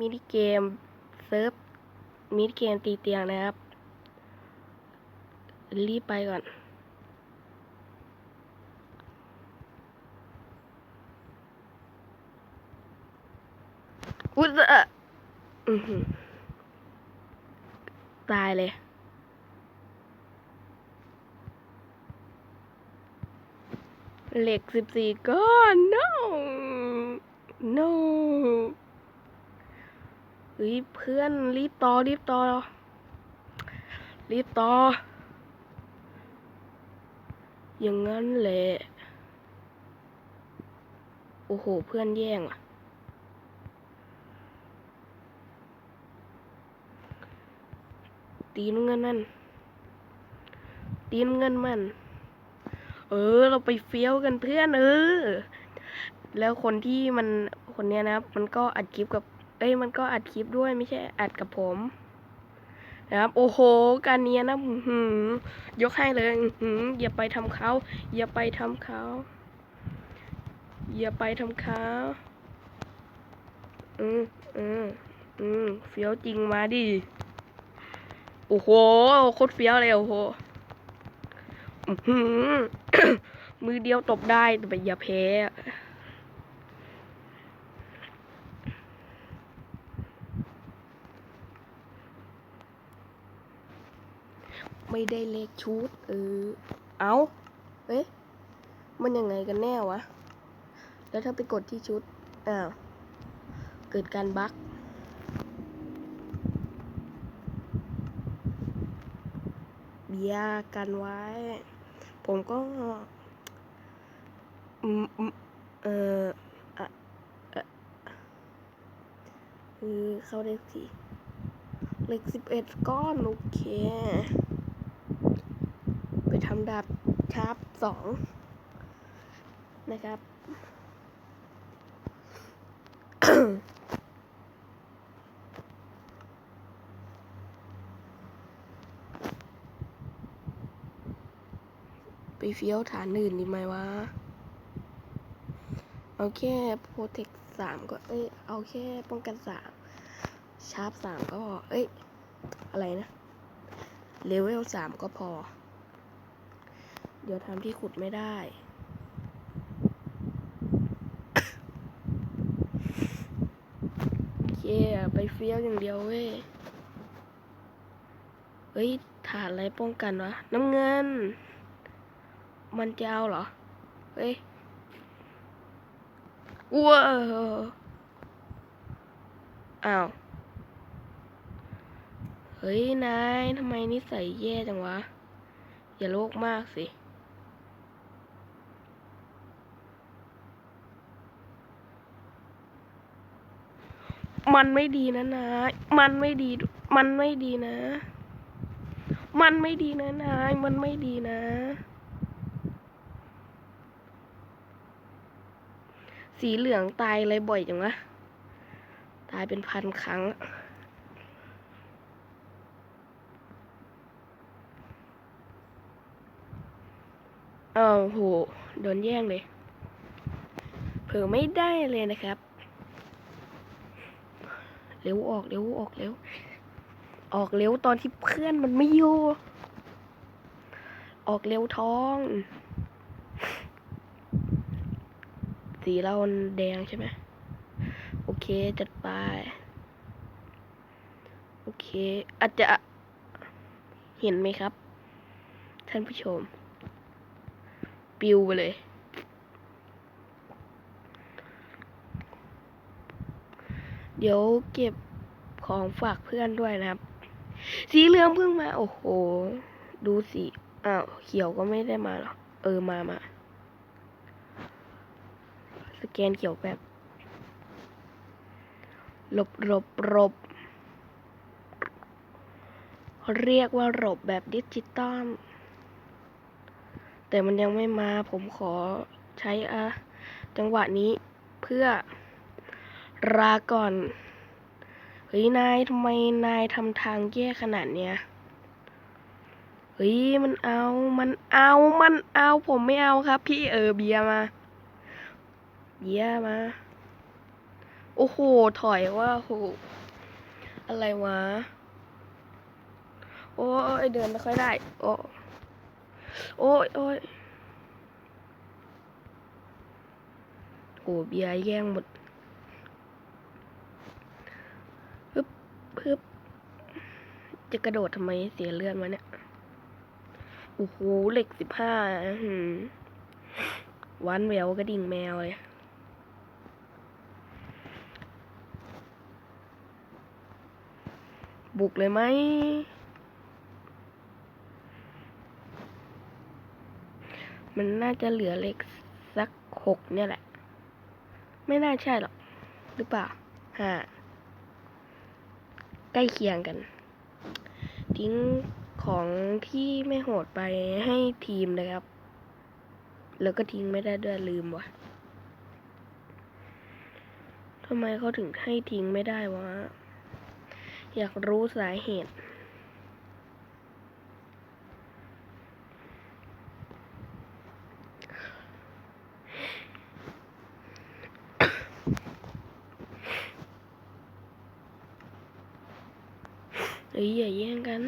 มินิเกมเซิร์ฟมินิเกมตีเตียงนะครับ รีบไปก่อน อุ๊ยเอ่ออื้อหือตายเลยเหล็กสิบสี่ก้อน no no เฮ้ยเพื่อนรีบต่อรีบต่อรีบต่อ อย่างนั้นแหละ โอ้โห เพื่อนแย่งอะ ตีนเงินมันตีนเงินมัน เออ เราไปเฟี้ยวกันเพื่อนเออ แล้วคนที่มันคนเนี้ยนะ มันก็อัดคลิปกับ อ้ยมันก็อัดคลิปด้วยไม่ใช่อัดกับผมนะครับโอ้โห การเนี้ยนะหือยกให้เลยอื้อหืออย่าไปทำเขาอย่าไปทำเขาอย่าไปทำเขาอืมอืมอืมเฟี้ยวจริงมาดิโอ้โหโคตรเฟี้ยวเลยโอ้โหอื้อหือมือเดียวตบได้แต่อย่าแพ้ ไม่ได้เลขชุด เออ เอาเอ๊ะ มันยังไงกันแน่วะ แล้วถ้าไปกดที่ชุด อ้าว เกิดการบั๊กเบียร์กันไว้ ผมก็ อืมอืมเอออะเอ่อคือเข้าเลขสี่เลขสิบเอ็ดก้อน โอเค ไปทำดาบชาร์ปสองนะครับ ไปเฟี้ยวฐานอื่นดีไหมวะ เอาแค่โปรเทคสามก็ เอ้ย เอาแค่ป้องกันสามชาร์ปสามก็พอ เอ้ย อะไรนะ เลเวลสามก็พอ เดี๋ยวทำที่ขุดไม่ได้ โอเคไปเฟี้ยวอย่างเดียวเว้ย เฮ้ยฐานอะไรป้องกันวะ น้ำเงิน มันจะเอาเหรอ เฮ้ยว้าวอ้าว เฮ้ย นาย ทำไมนิสัยแย่จังวะ อย่าโลกมากสิ มันไม่ดีนะนายมันไม่ดี มันไม่ดีนะ มันไม่ดีนะนายมันไม่ดีนะ สีเหลืองตายอะไรบ่อยจังวะ ตายเป็นพันครั้งอะอ้าโห โดนแย่งเลย เผลอไม่ได้เลยนะครับ เร็วออกเร็วออกเร็ว ออกเร็วตอนที่เพื่อนมันไม่อยู่ ออกเร็วท้อง สีเราแดงใช่ไหมโอเคจัดไป โอเค อาจจะเห็นไหมครับ ท่านผู้ชม ปิวไปเลย เดี๋ยวเก็บของฝากเพื่อนด้วยนะครับ สีเหลืองเพิ่งมา โอ้โห ดูสิอ้าวเขียวก็ไม่ได้มาหรอ เออมามาสแกนเขียวแบบหลบหลบหลบเรียกว่าหลบแบบดิจิตอลแต่มันยังไม่มาผมขอใช้อะจังหวะนี้เพื่อ ลาก่อน เฮ้ย นายทำไมนายทำทางแย่ขนาดเนี้ย เฮ้ย มันเอา มันเอา มันเอา ผมไม่เอาครับ พี่เออเบียมา เบียมา โอ้โห ถอยว่าโห อะไรวะ โอ้ยเดินไม่ค่อยได้ โอ้โอ้ยโอ้ยโอ้เบียแย่งหมดฮึบ ฮึบจะกระโดดทำไมเสียเลือดมาเนี่ย โอ้โหเหล็กสิบห้าวันแววกระดิ่งแมวเลยบุกเลยไหม มันน่าจะเหลือเล็กสักหกเนี่ยแหละ ไม่น่าใช่หรอก หรือเปล่าห้า ใกล้เคียงกัน ทิ้งของที่ไม่โหดไปให้ทีมนะครับ แล้วก็ทิ้งไม่ได้ด้วยลืมวะทำไมเขาถึงให้ทิ้งไม่ได้วะ อยากรู้สาเหตุ เอ้ยอย่าแย่งกัน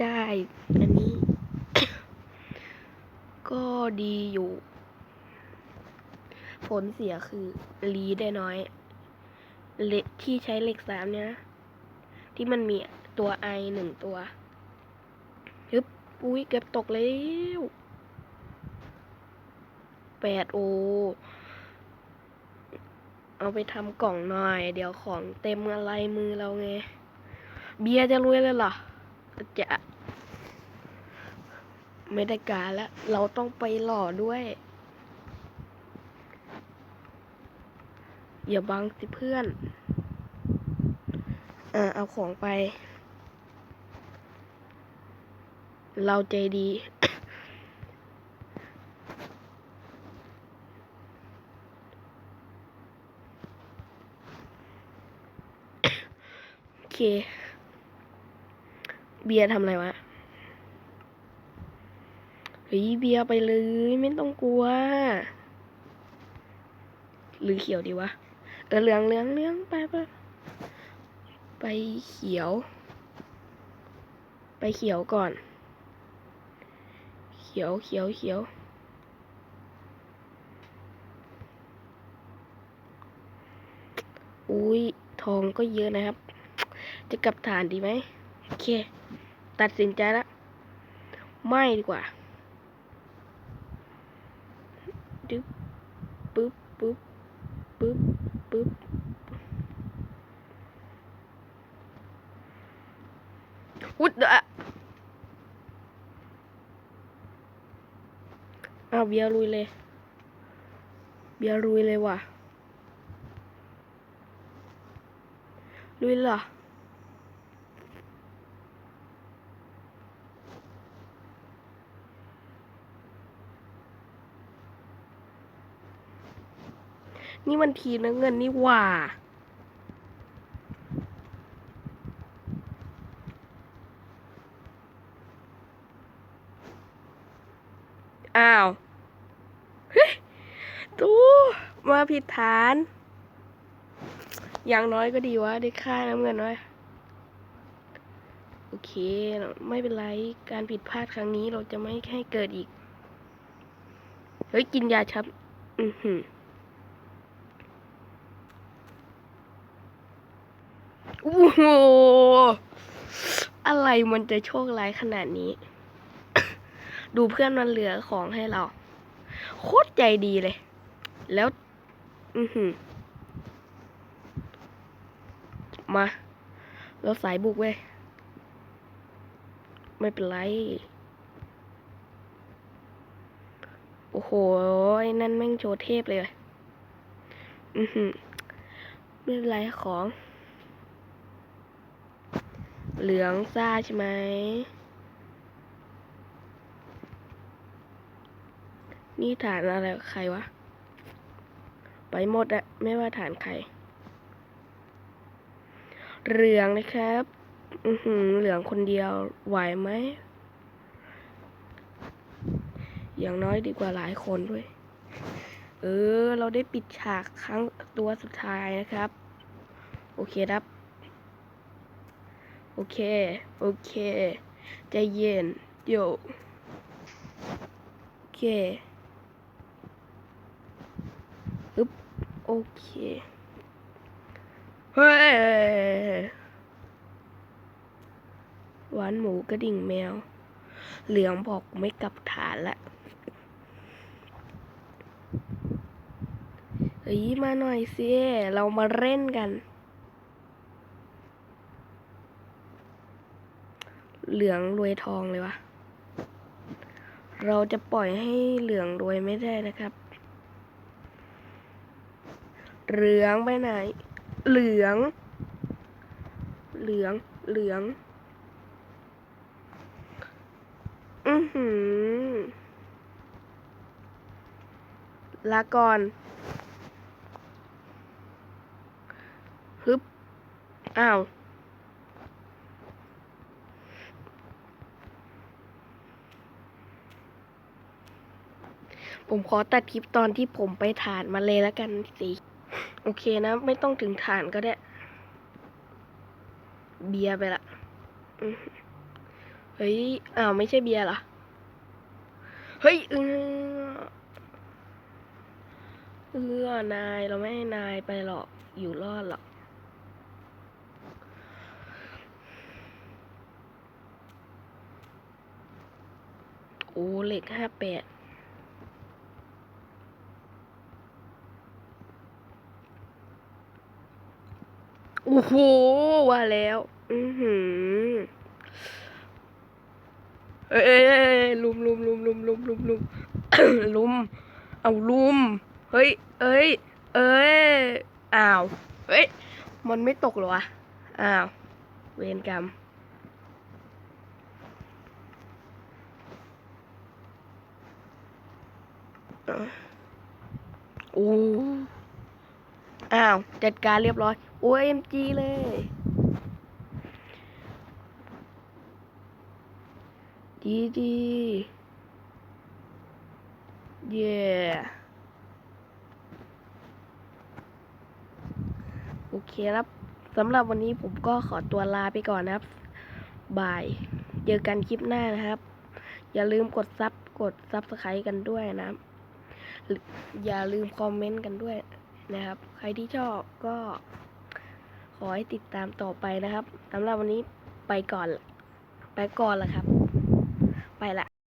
ได้ อันนี้ ก็ดีอยู่ ผลเสียคือรีได้น้อยเลที่ใช้เลขสามเนี่ยนะ ที่มันมีตัวไอหนึ่งตัวฮึบอุ้ยเก็บตกแล้ว แปดโอ เอาไปทำกล่องหน่อย เดี๋ยวของเต็มอะไรมือเราไง เบียร์จะรวยเลยเหรอ จะ ไม่ได้การแล้ว เราต้องไปหล่อด้วย อย่าบังสิเพื่อนอ่าเอาของไป เราใจดี เค เบียร์ทำอะไรวะ เฮ้ยเบียร์ไปเลยไม่ต้องกลัว หรือเขียวดีวะ เออเหลืองเหลืองเหลืองไปไปไปเขียว ไปเขียวก่อน เขียวเขียวเขียวอุ้ยทองก็เยอะนะครับ จะกลับฐานดีไหมโอเค ตัดสินใจแล้วไม่ดีกว่าดึ๊บปึ๊บปึ๊บปึ๊บปึ๊บอุดอะเอาเบียร์ลุยเลย เบียร์ลุยเลยว่ะ ลุยเหรอ นี่มันทีนะเงินนี่หว่าอ้าวเฮ้ยตูมาผิดฐาน อย่างน้อยก็ดีวะ ได้ค่าน้ำเงินไว้โอเค ไม่เป็นไร การผิดพลาดครั้งนี้เราจะไม่ให้เกิดอีก เฮ้ย กินยาชับ อือหือ โอ้โหอะไรมันจะโชคร้ายขนาดนี้ ดูเพื่อนมันเหลือของให้เรา โคตรใจดีเลย แล้ว อือหือ มา เราสายบุกเว้ย ไม่เป็นไร โอ้โห นั่นแม่งโชว์เทพเลย อือหือ ไม่เป็นไรของ เหลืองซ่าใช่ไหม นี่ฐานอะไรใครวะ ไปหมดอะไม่ว่าฐานใคร เหลืองนะครับ อือหือเหลืองคนเดียวไหวไหม อย่างน้อยดีกว่าหลายคนด้วย เออ เราได้ปิดฉากครั้งตัวสุดท้ายนะครับ โอเคครับ โอเค โอเค ใจเย็นโยโอเคอึ๊บโอเค เฮ้ยหวานหมูกระดิ่งแมว เหลืองบอกไม่กลับฐานละเฮ้ยมาหน่อยสิ เรามาเล่นกัน เหลืองรวยทองเลยวะ เราจะปล่อยให้เหลืองรวยไม่ได้นะครับ เหลืองไปไหน เหลือง เหลือง เหลือง อือหือ ลาก่อนฮึบ อ้าว ผมขอตัดคลิปตอนที่ผมไปฐานมาเลยแล้วกันสิโอเคนะ ไม่ต้องถึงฐานก็ได้ เบียร์ไปละเฮ้ยอ้าวไม่ใช่เบียร์เหรอเฮ้ยเออเออนายเราไม่ให้นายไปหรอกอยู่รอดหรอกโอ้เหล็กห้าแปด โอ้โหว่าแล้ว อือหือเอ้ยเอ้ยเอ้ยเอ้ยลุมลุมลุมลุมลุมลุมลุมลุม เอาลุม เฮ้ย เอ้ย เอ้ย อ้าว เฮ้ย มันไม่ตกหรอวะ อ้าว เวรกรรมโอ้อ้าว จัดการเรียบร้อย โอ้เอ็มจีเลย ดีดีเย่โอเคครับสำหรับวันนี้ผมก็ขอตัวลาไปก่อนนะครับบาย เจอกันคลิปหน้านะครับ อย่าลืมกดซับกดซับสไครต์กันด้วยนะอย่าลืมคอมเมนต์กันด้วยนะครับ ใครที่ชอบก็ ขอให้ติดตามต่อไปนะครับสำหรับวันนี้ไปก่อน ไปก่อนละครับ ไปละ